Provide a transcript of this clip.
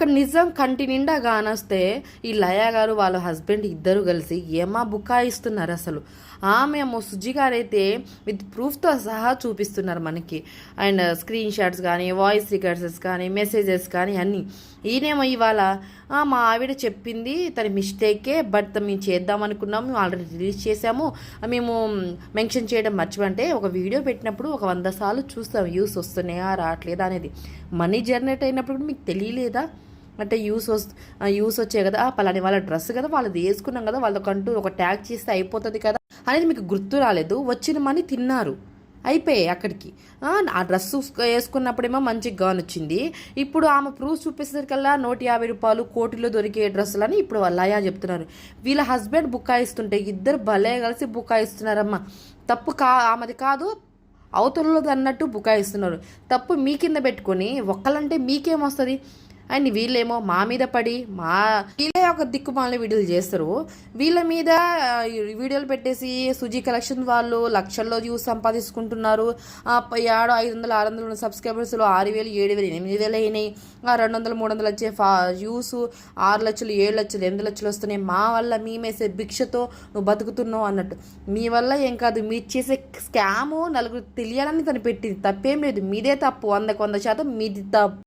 అక్కడ నిజం కంటి నిండా గానొస్తే ఈ లయ గారు వాళ్ళ హస్బెండ్ ఇద్దరు కలిసి ఏమా బుకాయిస్తున్నారు అసలు? ఆమె సుజి గారు అయితే విత్ ప్రూఫ్తో సహా చూపిస్తున్నారు మనకి. అండ్ స్క్రీన్ షాట్స్ కానీ వాయిస్ రికార్డ్సెస్ కానీ మెసేజెస్ కానీ అన్నీ. ఈయనేమో ఇవాళ మా ఆవిడ చెప్పింది తన మిస్టేకే బట్ మేము చేద్దాం అనుకున్నాం మేము ఆల్రెడీ రిలీజ్ చేసాము మేము మెన్షన్ చేయడం మర్చిపోంటే ఒక వీడియో పెట్టినప్పుడు ఒక వంద సార్లు చూస్తాం వ్యూస్ వస్తున్నాయా రావట్లేదా అనేది. మనీ జనరేట్ అయినప్పుడు మీకు తెలియలేదా? అంటే యూస్ వస్ యూస్ వచ్చాయి కదా పలాని వాళ్ళ డ్రెస్ కదా వాళ్ళది వేసుకున్నాం కదా వాళ్ళకంటూ ఒక ట్యాగ్ చేస్తే అయిపోతుంది కదా అనేది మీకు గుర్తు రాలేదు. వచ్చిన మనీ తిన్నారు. అయిపోయాయి అక్కడికి. ఆ, డ్రెస్ వేసుకున్నప్పుడేమో మంచి గాన్ వచ్చింది. ఇప్పుడు ఆమె ప్రూఫ్ చూపించేసరికల్లా నూట యాభై రూపాయలు కోటిలో దొరికే డ్రెస్సులు అని ఇప్పుడు వాళ్ళయా చెప్తున్నారు. వీళ్ళ హస్బెండ్ బుకాయిస్తుంటే ఇద్దరు భలే కలిసి బుకాయిస్తున్నారమ్మా తప్పు కా ఆమెది కాదు అవతలది అన్నట్టు బుకాయిస్తున్నారు తప్పు మీ కింద పెట్టుకొని ఒక్కలంటే మీకేమొస్తుంది అండ్ వీళ్ళేమో మా మీద పడి మా వీళ్ళే ఒక దిక్కుమాల వీడియోలు చేస్తారు. వీళ్ళ మీద వీడియోలు పెట్టేసి సుజీ కలెక్షన్ వాళ్ళు లక్షల్లో వ్యూస్ సంపాదించుకుంటున్నారు. ఏడు ఐదు వందలు ఆరు వందలు సబ్స్క్రైబర్స్లో ఆరు వేలు ఏడు వేలు ఎనిమిది వేలు అయినాయి. ఆ, రెండు వందలు మూడు వందలు వచ్చే ఫా వ్యూస్ ఆరు లక్షలు ఏడు లక్షలు ఎనిమిది లక్షలు వస్తున్నాయి. మా వల్ల మేమేసే భిక్షతో నువ్వు బతుకుతున్నావు అన్నట్టు. మీ వల్ల ఏం కాదు. మీరు చేసే స్కాము నలుగురు తెలియాలని తను పెట్టింది. తప్పేం లేదు. మీదే తప్పు. వందకు వంద శాతం మీది తప్పు.